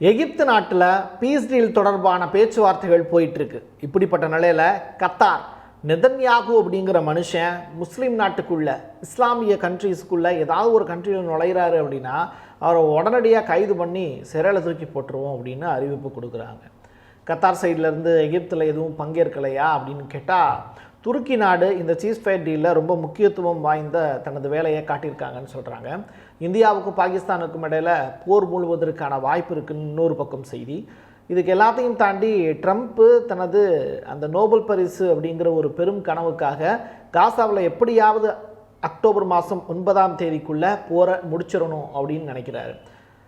எகிப்து நாட்டில் piece deal தொடர்பான பேச்சுவார்த்தைகள் போயிட்டுருக்கு. இப்படிப்பட்ட நிலையில் கத்தார் நெதன்யாகு அப்படிங்கிற மனுஷன் முஸ்லீம் நாட்டுக்குள்ளே இஸ்லாமிய கண்ட்ரீஸ்க்குள்ளே ஏதாவது ஒரு கண்ட்ரியில் நுழையிறாரு அப்படின்னா அவரை உடனடியாக கைது பண்ணி சிறையில் தூக்கி போட்டுருவோம் அப்படின்னு அறிவிப்பு கொடுக்குறாங்க. கத்தார் சைட்லேருந்து எகிப்தில் எதுவும் பங்கேற்கலையா அப்படின்னு கேட்டால் துருக்கி நாடு இந்த சீஸ் ஃபயர் டீலில் ரொம்ப முக்கியத்துவம் வாய்ந்த தனது வேலையை காட்டியிருக்காங்கன்னு சொல்கிறாங்க இந்தியாவுக்கும் பாகிஸ்தானுக்கும் இடையில் போர் மூழ்வதற்கான வாய்ப்பு இருக்குன்னு இன்னொரு பக்கம் செய்தி. இதுக்கு எல்லாத்தையும் தாண்டி ட்ரம்ப்பு தனது அந்த நோபல் பரிசு அப்படிங்கிற ஒரு பெரும் கனவுக்காக காசாவில் எப்படியாவது அக்டோபர் மாதம் ஒன்பதாம் தேதிக்குள்ளே போரை முடிச்சிடணும் அப்படின்னு நினைக்கிறாரு.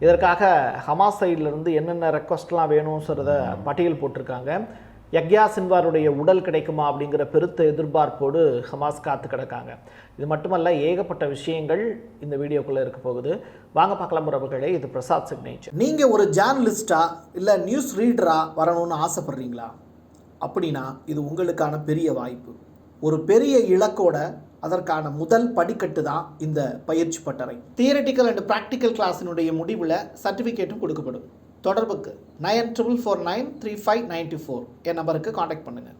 இதற்காக ஹமாஸ் சைட்லேருந்து என்னென்ன ரெக்வஸ்ட்லாம் வேணும்னு சொல்கிறத பட்டியல் போட்டிருக்காங்க. யக்யா சின்வாருடைய உடல் கிடைக்குமா அப்படிங்கிற பெருத்த எதிர்பார்ப்போடு ஹமாஸ் காத்து கிடக்காங்க. இது மட்டுமல்ல ஏகப்பட்ட விஷயங்கள் இந்த வீடியோக்குள்ளே இருக்க போகுது. வாங்க பார்க்கலாம் உறவுகளே இது பிரசாத் சிக்னேச்சர் நீங்கள் ஒரு ஜேர்னலிஸ்டா இல்லை நியூஸ் ரீடரா வரணும்னு ஆசைப்படுறீங்களா? அப்படின்னா இது உங்களுக்கான பெரிய வாய்ப்பு. ஒரு பெரிய இலக்கோட அதற்கான முதல் படிக்கட்டு தான் இந்த பயிற்சி பட்டறை. தியரட்டிக்கல் அண்ட் ப்ராக்டிக்கல் கிளாஸினுடைய முடிவில் சர்டிஃபிகேட்டும் கொடுக்கப்படும். தொடர்புக்கு nine triple four nine three five ninety four. என் நம்பருக்கு காண்டாக்ட் பண்ணுங்கள்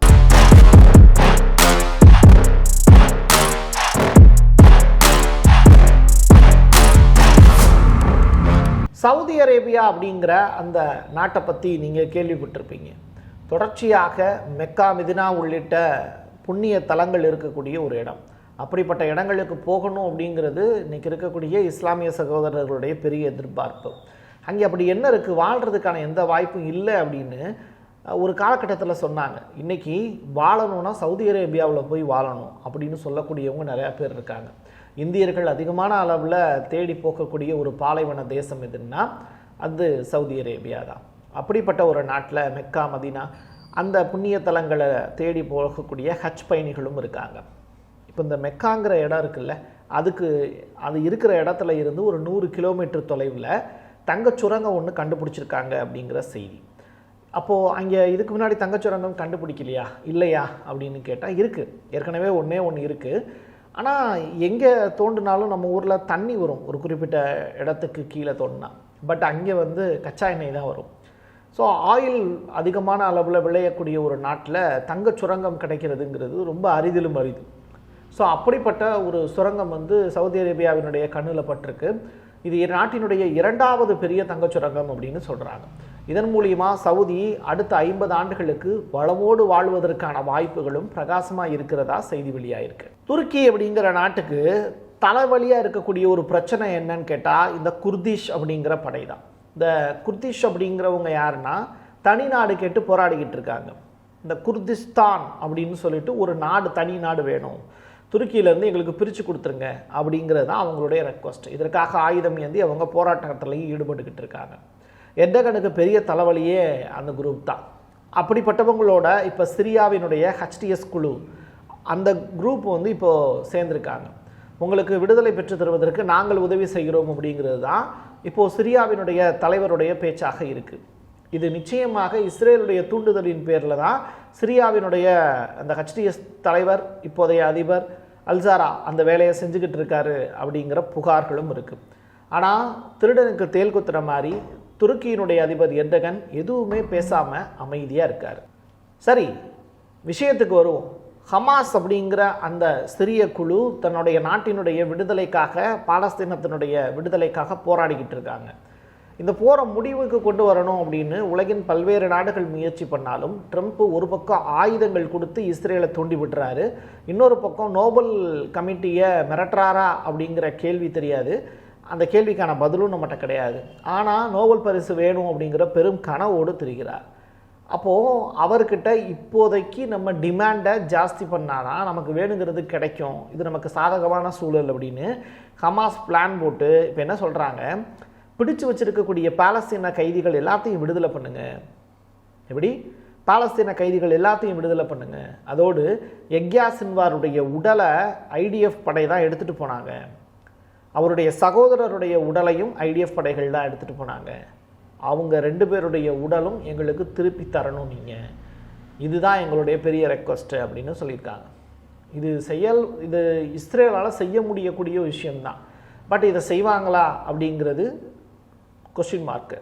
சவுதி அரேபியா அப்படிங்கிற அந்த நாட்டை பற்றி நீங்கள் கேள்விப்பட்டிருப்பீங்க. தொடர்ச்சியாக மெக்கா மிதினா உள்ளிட்ட புண்ணிய தலங்கள் இருக்கக்கூடிய ஒரு இடம். அப்படிப்பட்ட இடங்களுக்கு போகணும் அப்படிங்கிறது இன்றைக்கி இருக்கக்கூடிய இஸ்லாமிய சகோதரர்களுடைய பெரிய எதிர்பார்ப்பு. அங்கே அப்படி என்ன இருக்குது வாழ்கிறதுக்கான எந்த வாய்ப்பும் இல்லை அப்படின்னு ஒரு காலகட்டத்தில் சொன்னாங்க. இன்றைக்கி வாழணும்னா சவுதி அரேபியாவில் போய் வாழணும் அப்படின்னு சொல்லக்கூடியவங்க நிறையா பேர் இருக்காங்க. இந்தியர்கள் அதிகமான அளவில் தேடி போகக்கூடிய ஒரு பாலைவன தேசம் எதுன்னா அது சவுதி அரேபியா தான். அப்படிப்பட்ட ஒரு நாட்டில் மெக்கா மதினா அந்த புண்ணிய தலங்களை தேடி போகக்கூடிய ஹஜ் பயணிகளும் இருக்காங்க. இப்போ இந்த மெக்காங்கிற இடம் இருக்குல்ல அதுக்கு அது இருக்கிற இடத்துல இருந்து ஒரு நூறு கிலோமீட்டர் தொலைவில் தங்கச் சுரங்கம் ஒன்று கண்டுபிடிச்சிருக்காங்க அப்படிங்கிற செய்தி. அப்போது அங்கே இதுக்கு முன்னாடி தங்கச் சுரங்கம் கண்டுபிடிக்கலையா? இல்லையா? அப்படின்னு கேட்டால் இருக்குது ஏற்கனவே ஒன்றே ஒன்று இருக்குது ஆனால் எங்கே தோண்டினாலும் நம்ம ஊரில் தண்ணி வரும். ஒரு குறிப்பிட்ட இடத்துக்கு கீழே தோண்டினா. பட் அங்கே வந்து கச்சா எண்ணெய் தான் வரும். ஸோ ஆயில் அதிகமான அளவில் விளையக்கூடிய ஒரு நாட்டில் தங்கச் சுரங்கம் கிடைக்கிறதுங்கிறது ரொம்ப அரிதிலும் அரிது ஸோ அப்படிப்பட்ட ஒரு சுரங்கம் வந்து சவுதி அரேபியாவினுடைய கண்ணில் பட்டிருக்கு. இது நாட்டினுடைய இரண்டாவது பெரிய தங்கச் சுரங்கம் அப்படின்னு சொல்கிறாங்க இதன் மூலியமா சவுதி அடுத்த ஐம்பது ஆண்டுகளுக்கு வளமோடு வாழ்வதற்கான வாய்ப்புகளும் பிரகாசமாக இருக்கிறதா செய்தி வெளியாயிருக்கு. துருக்கி அப்படிங்கிற நாட்டுக்கு தலைவலியாக இருக்கக்கூடிய ஒரு பிரச்சனை என்னன்னு கேட்டால் இந்த குர்திஷ் அப்படிங்கிற படை தான். இந்த குர்திஷ் அப்படிங்கிறவங்க யாருன்னா தனி நாடு கேட்டு போராடிக்கிட்டு இருக்காங்க. இந்த குர்திஸ்தான் அப்படின்னு சொல்லிட்டு ஒரு நாடு தனி நாடு வேணும். துருக்கியிலேருந்து எங்களுக்கு பிரித்து கொடுத்துருங்க அப்படிங்கிறது தான் அவங்களுடைய ரெக்வஸ்ட் இதற்காக ஆயுதம் ஏந்தி அவங்க போராட்டத்திலையும் ஈடுபட்டுக்கிட்டு இருக்காங்க. எர்டகனுக்கு பெரிய தலைவலியே அந்த குரூப் தான். அப்படிப்பட்டவங்களோட இப்போ சிரியாவினுடைய ஹெச்டிஎஸ் குழு அந்த குரூப் வந்து இப்போது சேர்ந்துருக்காங்க. உங்களுக்கு விடுதலை பெற்று தருவதற்கு நாங்கள் உதவி செய்கிறோம் அப்படிங்கிறது தான் இப்போது சிரியாவினுடைய தலைவருடைய பேச்சாக இருக்குது இது நிச்சயமாக இஸ்ரேலுடைய தூண்டுதலின் பேரில் தான். சிரியாவினுடைய அந்த ஹெச்டிஎஸ் தலைவர் இப்போதைய அதிபர் அல்சாரா அந்த வேலையை செஞ்சுக்கிட்டு இருக்காரு அப்படிங்கிற புகார்களும் இருக்குது ஆனால் திருடனுக்கு தேல் குத்துற மாதிரி துருக்கியினுடைய அதிபர் எர்டகன் எதுவுமே பேசாமல் அமைதியாக இருக்கார். சரி விஷயத்துக்கு வருவோம். ஹமாஸ் அப்படிங்கிற அந்த சிறிய குழு தன்னுடைய நாட்டினுடைய விடுதலைக்காக பாலஸ்தீனத்தினுடைய விடுதலைக்காக போராடிக்கிட்டு இருக்காங்க. இந்த போரை முடிவுக்கு கொண்டு வரணும் அப்படின்னு உலகின் பல்வேறு நாடுகள் முயற்சி பண்ணாலும் ட்ரம்ப் ஒரு பக்கம் ஆயுதங்கள் கொடுத்து இஸ்ரேலை தூண்டி விட்டுறாரு. இன்னொரு பக்கம் நோபல் கமிட்டியை மிரட்டுறாரா அப்படிங்கிற கேள்வி தெரியாது. அந்த கேள்விக்கான பதிலும் நம்மகிட்ட கிடையாது. ஆனால் நோபல் பரிசு வேணும் அப்படிங்கிற பெரும் கனவோடு திரிகிறார். அப்போது அவர்கிட்ட இப்போதைக்கு நம்ம டிமாண்டை ஜாஸ்தி பண்ணாதான் நமக்கு வேணுங்கிறது கிடைக்கும். இது நமக்கு சாதகமான சூழல் அப்படின்னு ஹமாஸ் பிளான் போட்டு இப்போ என்ன சொல்கிறாங்க பிடிச்சு வச்சிருக்கக்கூடிய பாலஸ்தீன கைதிகள் எல்லாத்தையும் விடுதலை பண்ணுங்க. எப்படி? பாலஸ்தீன கைதிகள் எல்லாத்தையும் விடுதலை பண்ணுங்க. அதோடு எக்யா சின்வாருடைய உடலை ஐடிஎஃப் படை தான் எடுத்துகிட்டு போனாங்க. அவருடைய சகோதரருடைய உடலையும் ஐடிஎஃப் படைகள் தான் எடுத்துகிட்டு போனாங்க. அவங்க ரெண்டு பேருடைய உடலும் எங்களுக்கு திருப்பி தரணும் நீங்கள் இதுதான் எங்களுடைய பெரிய ரெக்வஸ்ட்டு அப்படின்னு சொல்லியிருக்காங்க. இது செயல் இது இஸ்ரேலால் செய்ய முடியக்கூடிய விஷயம்தான். பட் இதை செய்வாங்களா அப்படிங்கிறது கொஸ்டின் மார்க்கு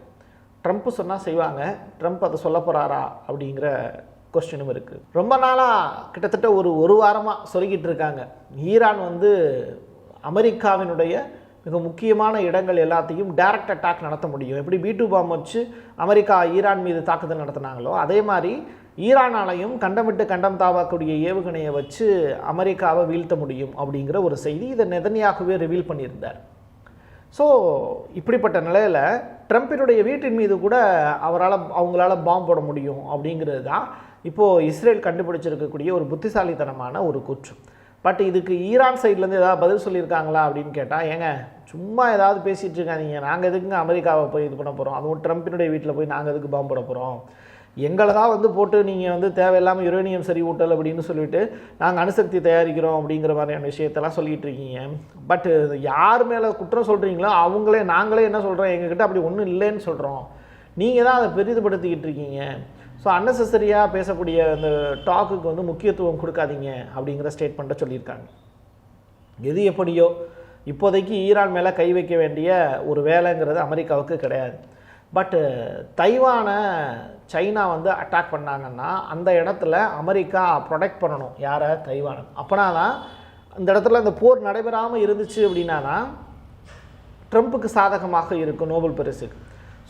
ட்ரம்ப் சொன்னால் செய்வாங்க. ட்ரம்ப் அதை சொல்ல போகிறாரா அப்படிங்கிற கொஸ்டினும் இருக்குது ரொம்ப நாளாக கிட்டத்தட்ட ஒரு ஒரு வாரமாக சொல்லிக்கிட்டு இருக்காங்க. ஈரான் வந்து அமெரிக்காவினுடைய மிக முக்கியமான இடங்கள் எல்லாத்தையும் டைரக்ட் அட்டாக் நடத்த முடியும். எப்படி பி டூ பாம் வச்சு அமெரிக்கா ஈரான் மீது தாக்குதல் நடத்தினாங்களோ அதே மாதிரி ஈரானாலையும் கண்டமிட்டு கண்டம் தாவாக்கூடிய ஏவுகணையை வச்சு அமெரிக்காவை வீழ்த்த முடியும் அப்படிங்கிற ஒரு செய்தி இதை நெதனியாகவே ரிவீல் பண்ணியிருந்தார். ஸோ இப்படிப்பட்ட நிலையில் ட்ரம்ப்பினுடைய வீட்டின் மீது கூட அவரால் அவங்களால பாம்பு போட முடியும் அப்படிங்கிறது தான் இப்போது இஸ்ரேல் கண்டுபிடிச்சிருக்கக்கூடிய ஒரு புத்திசாலித்தனமான ஒரு குற்றம். பட் இதுக்கு ஈரான் சைட்லேருந்து ஏதாவது பதில் சொல்லியிருக்காங்களா அப்படின்னு கேட்டால் ஏங்க சும்மா ஏதாவது பேசிகிட்டு இருக்காதீங்க. நாங்கள் எதுக்குங்க அமெரிக்காவை போய் இது பண்ண போகிறோம் அதுவும் ட்ரம்ப்பினுடைய வீட்டில் போய் நாங்கள் எதுக்கு பாம்பு போட போகிறோம் எங்களை தான் வந்து போட்டு நீங்கள் வந்து தேவையில்லாமல் யுரேனியம் சரி ஊட்டல் அப்படின்னு சொல்லிட்டு நாங்கள் அணுசக்தி தயாரிக்கிறோம் அப்படிங்கிற மாதிரியான விஷயத்தெல்லாம் சொல்லிகிட்டு இருக்கீங்க. பட் யார் மேலே குற்றம் சொல்கிறீங்களோ அவங்களே நாங்களே என்ன சொல்கிறோம் எங்ககிட்ட அப்படி ஒன்றும் இல்லைன்னு சொல்கிறோம் நீங்கள் தான் அதை பெரிதுபடுத்திக்கிட்டு இருக்கீங்க. ஸோ அன்னெசரியாக பேசக்கூடிய அந்த டாக்குக்கு வந்து முக்கியத்துவம் கொடுக்காதீங்க அப்படிங்கிற ஸ்டேட்மெண்ட்டை சொல்லியிருக்காங்க. எது எப்படியோ இப்போதைக்கு ஈரான் மேலே கை வைக்க வேண்டிய ஒரு வேலைங்கிறது அமெரிக்காவுக்கு கிடையாது. பட்டு தைவானை சைனா வந்து அட்டாக் பண்ணாங்கன்னா அந்த இடத்துல அமெரிக்கா ப்ரொடெக்ட் பண்ணணும். யாரை? தைவானை. அப்போனா தான் அந்த இடத்துல அந்த போர் நடைபெறாமல் இருந்துச்சு அப்படின்னா தான் ட்ரம்ப்புக்கு சாதகமாக இருக்கும் நோபல் பரிசுக்கு.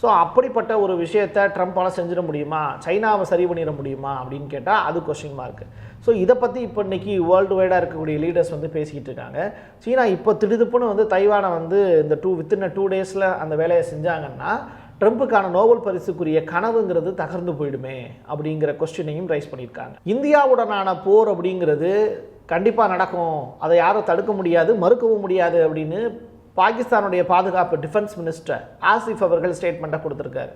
ஸோ அப்படிப்பட்ட ஒரு விஷயத்தை ட்ரம்ப்பால் செஞ்சிட முடியுமா? சைனாவை சரி பண்ணிட முடியுமா? அப்படின்னு கேட்டால் அது கொஸ்டின் மார்க்கு ஸோ இதை பற்றி இப்போ இன்றைக்கி வேர்ல்டு வைடாக இருக்கக்கூடிய லீடர்ஸ் வந்து பேசிக்கிட்டு இருக்காங்க. சீனா இப்போ திடுதுப்புன்னு வந்து தைவானை வந்து இந்த டூ வித்தின் டூ டேஸில் அந்த வேலையை செஞ்சாங்கன்னா ட்ரம்ப்புக்கான நோபல் பரிசுக்குரிய கனவுங்கிறது தகர்ந்து போயிடுமே அப்படிங்கிற கொஸ்டினையும் ரைஸ் பண்ணியிருக்காங்க. இந்தியாவுடனான போர் அப்படிங்கிறது கண்டிப்பாக நடக்கும். அதை யாரும் தடுக்க முடியாது மறுக்கவும் முடியாது அப்படின்னு பாகிஸ்தானுடைய பாதுகாப்பு டிஃபென்ஸ் மினிஸ்டர் ஆசிஃப் அவர்கள் ஸ்டேட்மெண்ட்டை கொடுத்துருக்காரு.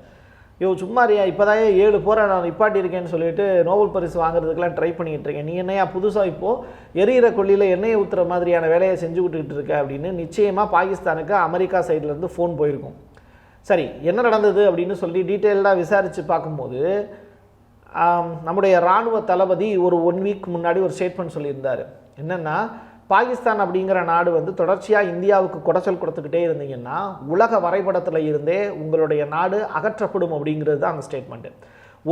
யோ சும்மாரியா இப்போதான் ஏழு போரை நான் நிப்பாட்டியிருக்கேன்னு சொல்லிட்டு நோபல் பரிசு வாங்குறதுக்கெல்லாம் ட்ரை பண்ணிகிட்டு இருக்கேன் நீ என்னையா புதுசாக இப்போது எரியிற கொல்லியில் எண்ணெயை ஊற்றுற மாதிரியான வேலையை செஞ்சு விட்டுக்கிட்டு இருக்க அப்படின்னு நிச்சயமாக பாகிஸ்தானுக்கு அமெரிக்கா சைட்லேருந்து ஃபோன் போயிருக்கும். சரி என்ன நடந்தது அப்படின்னு சொல்லி டீட்டெயில்டாக விசாரித்து பார்க்கும்போது நம்முடைய இராணுவ தளபதி ஒரு ஒன் வீக் முன்னாடி ஒரு ஸ்டேட்மெண்ட் சொல்லியிருந்தார். என்னென்னா பாகிஸ்தான் அப்படிங்கிற நாடு வந்து தொடர்ச்சியாக இந்தியாவுக்கு குடைச்சல் கொடுத்துக்கிட்டே இருந்தீங்கன்னா உலக வரைபடத்தில் இருந்தே உங்களுடைய நாடு அகற்றப்படும் அப்படிங்கிறது தான் அந்த ஸ்டேட்மெண்ட்டு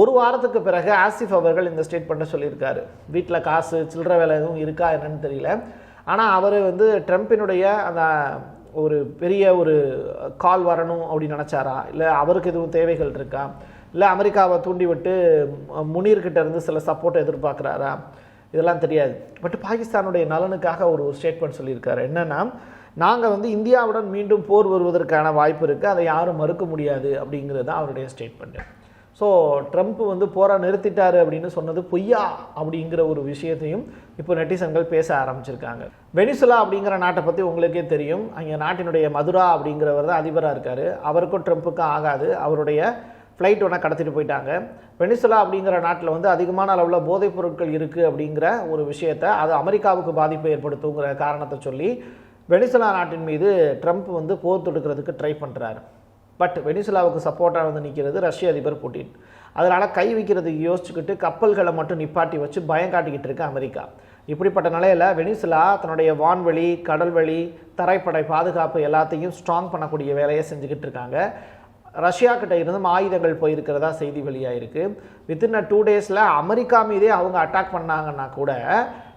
ஒரு வாரத்துக்கு பிறகு ஆசிஃப் அவர்கள் இந்த ஸ்டேட்மெண்ட்டை சொல்லியிருக்காரு. வீட்டில் காசு சில்லற வேலை எதுவும் இருக்கா என்னன்னு தெரியல. ஆனால் அவர் வந்து ட்ரம்ப்பினுடைய அந்த ஒரு பெரிய ஒரு கால் வரணும் அப்படின்னு நினச்சாரா? இல்லை அவருக்கு எதுவும் தேவைகள் இருக்கா? இல்லை அமெரிக்காவை தூண்டிவிட்டு முனீர்கிட்ட இருந்து சில சப்போர்ட்டை எதிர்பார்க்குறாரா? இதெல்லாம் தெரியாது. பட் பாகிஸ்தானுடைய நலனுக்காக ஒரு ஸ்டேட்மெண்ட் சொல்லியிருக்காரு. என்னென்னா நாங்கள் வந்து இந்தியாவுடன் மீண்டும் போர் வருவதற்கான வாய்ப்பு இருக்குது அதை யாரும் மறுக்க முடியாது அப்படிங்கிறது தான் அவருடைய ஸ்டேட்மெண்ட்டு ஸோ ட்ரம்ப் வந்து போராக நிறுத்திட்டாரு அப்படின்னு சொன்னது பொய்யா அப்படிங்கிற ஒரு விஷயத்தையும் இப்போ நெட்டிசன்கள் பேச ஆரம்பிச்சிருக்காங்க. வெனிசுலா அப்படிங்கிற நாட்டை பற்றி உங்களுக்கே தெரியும். அங்கே நாட்டினுடைய மதுரா அப்படிங்கிறவர் தான் அதிபராக இருக்கார். அவருக்கும் ட்ரம்ப்புக்கும் ஆகாது. அவருடைய ஃப்ளைட் ஒன்றா கடத்திட்டு போயிட்டாங்க. வெனிசுலா அப்படிங்கிற நாட்டில் வந்து அதிகமான அளவில் போதைப் பொருட்கள் இருக்குது அப்படிங்கிற ஒரு விஷயத்தை அது அமெரிக்காவுக்கு பாதிப்பை ஏற்படுத்துங்கிற காரணத்தை சொல்லி வெனிசுலா நாட்டின் மீது ட்ரம்ப் வந்து போர் தொடுக்கிறதுக்கு ட்ரை பண்ணுறாரு பட் வெனிசுலாவுக்கு சப்போர்ட்டாக வந்து நிற்கிறது ரஷ்ய அதிபர் புட்டின். அதனால் கை வைக்கிறதுக்கு யோசிச்சுக்கிட்டு கப்பல்களை மட்டும் நிப்பாட்டி வச்சு பயம் காட்டிக்கிட்டு இருக்கு அமெரிக்கா. இப்படிப்பட்ட நிலையில் வெனிசுலா தன்னுடைய வான்வெளி கடல்வெளி தரைப்படை பாதுகாப்பு எல்லாத்தையும் ஸ்ட்ராங் பண்ணக்கூடிய வேலையை செஞ்சுக்கிட்டு இருக்காங்க. ரஷ்யா கிட்ட இருந்தும் ஆயுதங்கள் போயிருக்கிறதா செய்தி வெளியாயிருக்கு. வித்தின் அ டூ டேஸில் அமெரிக்கா மீதே அவங்க அட்டாக் பண்ணாங்கன்னா கூட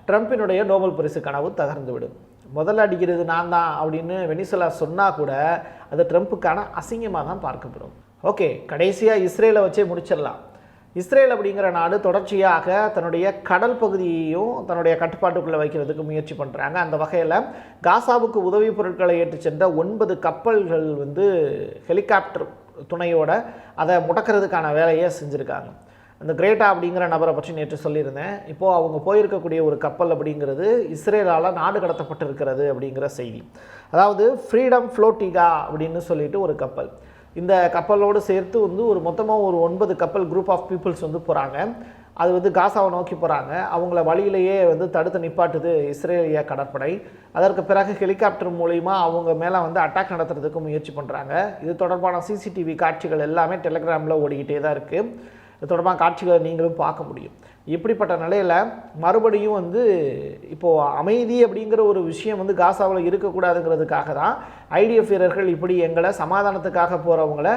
ட்ரம்ப்பினுடைய நோபல் பரிசு கனவு தகர்ந்து விடும். முதல்ல அடிக்கிறது நான் தான் அப்படின்னு வெனிசுலா சொன்னால் கூட அது ட்ரம்ப்புக்கான அசிங்கமாக தான் பார்க்கப்படும். ஓகே கடைசியாக இஸ்ரேலை வச்சே முடிச்சிடலாம். இஸ்ரேல் அப்படிங்கிற நாடு தொடர்ச்சியாக தன்னுடைய கடல் பகுதியையும் தன்னுடைய கட்டுப்பாட்டுக்குள்ளே வைக்கிறதுக்கு முயற்சி பண்ணுறாங்க அந்த வகையில் காசாவுக்கு உதவி பொருட்களை ஏற்றிச் சென்ற ஒன்பது கப்பல்கள் வந்து ஹெலிகாப்டர் துணையோட அதை முடக்கிறதுக்கான வேலையை செஞ்சுருக்காங்க. அந்த கிரேட்டா அப்படிங்கிற நபரை பற்றி நேற்று சொல்லியிருந்தேன். இப்போது அவங்க போயிருக்கக்கூடிய ஒரு கப்பல் அப்படிங்கிறது இஸ்ரேலால் நாடு கடத்தப்பட்டிருக்கிறது அப்படிங்கிற செய்தி. அதாவது ஃப்ரீடம் ஃப்ளோட்டிகா அப்படின்னு சொல்லிட்டு ஒரு கப்பல். இந்த கப்பலோடு சேர்த்து வந்து ஒரு மொத்தமாக ஒரு ஒன்பது கப்பல் குரூப் ஆஃப் பீப்புள்ஸ் வந்து போகிறாங்க அது வந்து காசாவை நோக்கி போகிறாங்க அவங்கள வழியிலேயே வந்து தடுத்து நிப்பாட்டுது இஸ்ரேலிய கடற்படை. அதற்கு பிறகு ஹெலிகாப்டர் மூலிமா அவங்க மேலே வந்து அட்டாக் நடத்துறதுக்கு முயற்சி பண்ணுறாங்க இது தொடர்பான சிசிடிவி காட்சிகள் எல்லாமே டெலிகிராமில் ஓடிக்கிட்டே தான் இருக்குது இது தொடர்பான காட்சிகளை நீங்களும் பார்க்க முடியும். இப்படிப்பட்ட நிலையில் மறுபடியும் வந்து இப்போது அமைதி அப்படிங்கிற ஒரு விஷயம் வந்து காசாவில் இருக்கக்கூடாதுங்கிறதுக்காக தான் ஐடிஎஃப் வீரர்கள் இப்படி எங்களை சமாதானத்துக்காக போகிறவங்கள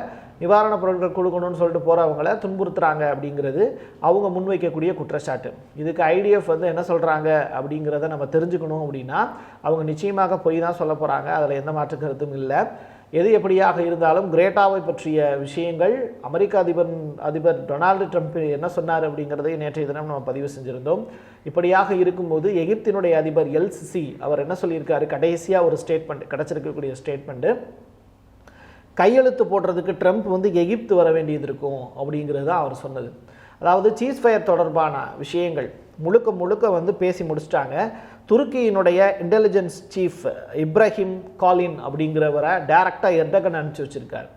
நிவாரணப் பொருட்கள் கொடுக்கணும்னு சொல்லிட்டு போகிறவங்கள துன்புறுத்துறாங்க அப்படிங்கிறது அவங்க முன்வைக்கக்கூடிய குற்றச்சாட்டு. இதுக்கு ஐடிஎஃப் வந்து என்ன சொல்கிறாங்க அப்படிங்கிறத நம்ம தெரிஞ்சுக்கணும் அப்படின்னா அவங்க நிச்சயமாக பொய் தான் சொல்ல போகிறாங்க அதில் எந்த மாற்று கருத்தும் இல்லை. எது எப்படியாக இருந்தாலும் கிரேட்டாவை பற்றிய விஷயங்கள் அமெரிக்க அதிபர் அதிபர் டொனால்டு ட்ரம்ப் என்ன சொன்னார் அப்படிங்கிறதை நேற்றைய தினம் நம்ம பதிவு செஞ்சுருந்தோம். இப்படியாக இருக்கும்போது எகிப்தினுடைய அதிபர் எல்சிசி அவர் என்ன சொல்லியிருக்காரு? கடைசியாக ஒரு ஸ்டேட்மெண்ட் கிடச்சிருக்கக்கூடிய ஸ்டேட்மெண்ட்டு கையெழுத்து போடுறதுக்கு ட்ரம்ப் வந்து எகிப்து வர வேண்டியது இருக்கும் அப்படிங்கிறது தான் அவர் சொன்னது. அதாவது சீஸ் ஃபயர் தொடர்பான விஷயங்கள் முழுக்க முழுக்க வந்து பேசி முடிச்சிட்டாங்க. துருக்கியினுடைய இன்டெலிஜென்ஸ் சீஃப் இப்ராஹிம் காலின் அப்படிங்கிறவரை டைரக்டாக எர்டகன் அனுப்பிச்சி வச்சுருக்காரு.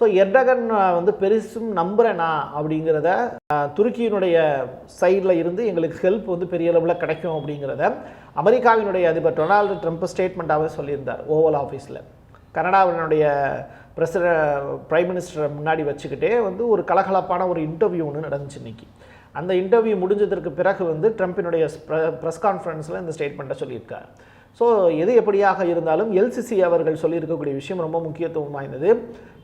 ஸோ எர்டகன் வந்து பெருசும் நம்புகிறேனா அப்படிங்கிறத துருக்கியினுடைய சைடில் இருந்து எங்களுக்கு ஹெல்ப் வந்து பெரிய அளவில் கிடைக்கும் அப்படிங்கிறத அமெரிக்காவினுடைய அதிபர் டொனால்டு ட்ரம்ப் ஸ்டேட்மெண்ட்டாகவே சொல்லியிருந்தார் ஓவல் ஆஃபீஸில் கனடாவினுடைய பிரசிட பிரைம் மினிஸ்டரை முன்னாடி வச்சுக்கிட்டே வந்து ஒரு கலகலப்பான ஒரு இன்டர்வியூ ஒன்று நடந்துச்சு இன்னைக்கு. அந்த இன்டர்வியூ முடிஞ்சதற்கு பிறகு வந்து ட்ரம்ப்பினுடைய ப்ரெஸ் கான்ஃபரன்ஸில் இந்த ஸ்டேட்மெண்ட்டை சொல்லியிருக்கார். ஸோ எது எப்படியாக இருந்தாலும் எல்சிசி அவர்கள் சொல்லியிருக்கக்கூடிய விஷயம் ரொம்ப முக்கியத்துவம் வாய்ந்தது.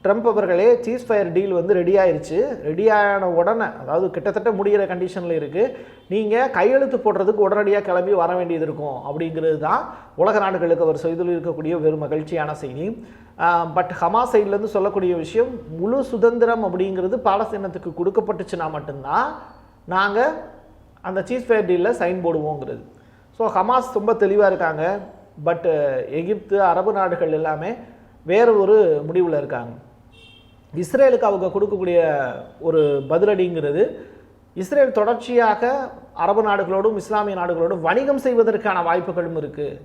ட்ரம்ப் அவர்களே சீஸ் ஃபயர் டீல் வந்து ரெடி ஆயிருச்சு. ரெடி ஆன உடனே அதாவது கிட்டத்தட்ட முடிகிற கண்டிஷனில் இருக்குது நீங்கள் கையெழுத்து போடுறதுக்கு உடனடியாக கிளம்பி வர வேண்டியது இருக்கும் அப்படிங்கிறது தான் உலக நாடுகளுக்கு அவர் செய்து இருக்கக்கூடிய வெறும் மகிழ்ச்சியான செய்தி. பட் ஹமா சைட்லேருந்து சொல்லக்கூடிய விஷயம் முழு சுதந்திரம் அப்படிங்கிறது பாலஸ்தீனத்துக்கு கொடுக்கப்பட்டுச்சுன்னா மட்டும்தான் நாங்கள் அந்த சீஸ் ஃபயர் டீலில் சைன் போடுவோங்கிறது. ஸோ ஹமாஸ் ரொம்ப தெளிவாக இருக்காங்க. பட்டு uh, எகிப்து அரபு நாடுகள் எல்லாமே வேறு ஒரு முடிவில் இருக்காங்க. இஸ்ரேலுக்கு அவங்க கொடுக்கக்கூடிய ஒரு பதிலடிங்கிறது இஸ்ரேல் தொடர்ச்சியாக அரபு நாடுகளோடும் இஸ்லாமிய நாடுகளோடும் வணிகம் செய்வதற்கான வாய்ப்புகளும் இருக்குது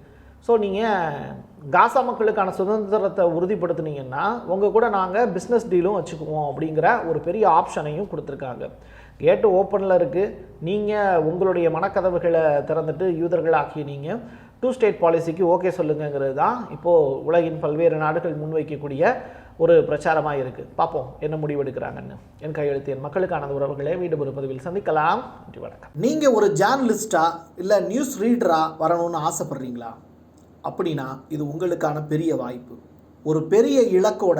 ஸோ நீங்கள் காசா மக்களுக்கான சுதந்திரத்தை உறுதிப்படுத்துனீங்கன்னா உங்கள் கூட நாங்கள் பிஸ்னஸ் டீலும் வச்சுக்குவோம் அப்படிங்கிற ஒரு பெரிய ஆப்ஷனையும் கொடுத்துருக்காங்க. கேட்டு ஓப்பனில் இருக்குது நீங்கள் உங்களுடைய மனக்கதவுகளை திறந்துட்டு யூதர்களாகிய நீங்கள் டூ ஸ்டேட் பாலிசிக்கு ஓகே சொல்லுங்கங்கிறது தான் இப்போது உலகின் பல்வேறு நாடுகள் முன்வைக்கக்கூடிய ஒரு பிரச்சாரமாக இருக்குது பார்ப்போம் என்ன முடிவெடுக்கிறாங்கன்னு என் கையெழுத்து என் மக்களுக்கான உறவுகளை வீடு ஒரு பதிவில் சந்திக்கலாம். நன்றி வணக்கம். நீங்கள் ஒரு ஜேர்னலிஸ்டாக இல்லை நியூஸ் ரீடராக வரணும்னு ஆசைப்பட்றீங்களா? அப்படின்னா இது உங்களுக்கான பெரிய வாய்ப்பு. ஒரு பெரிய இலக்கோட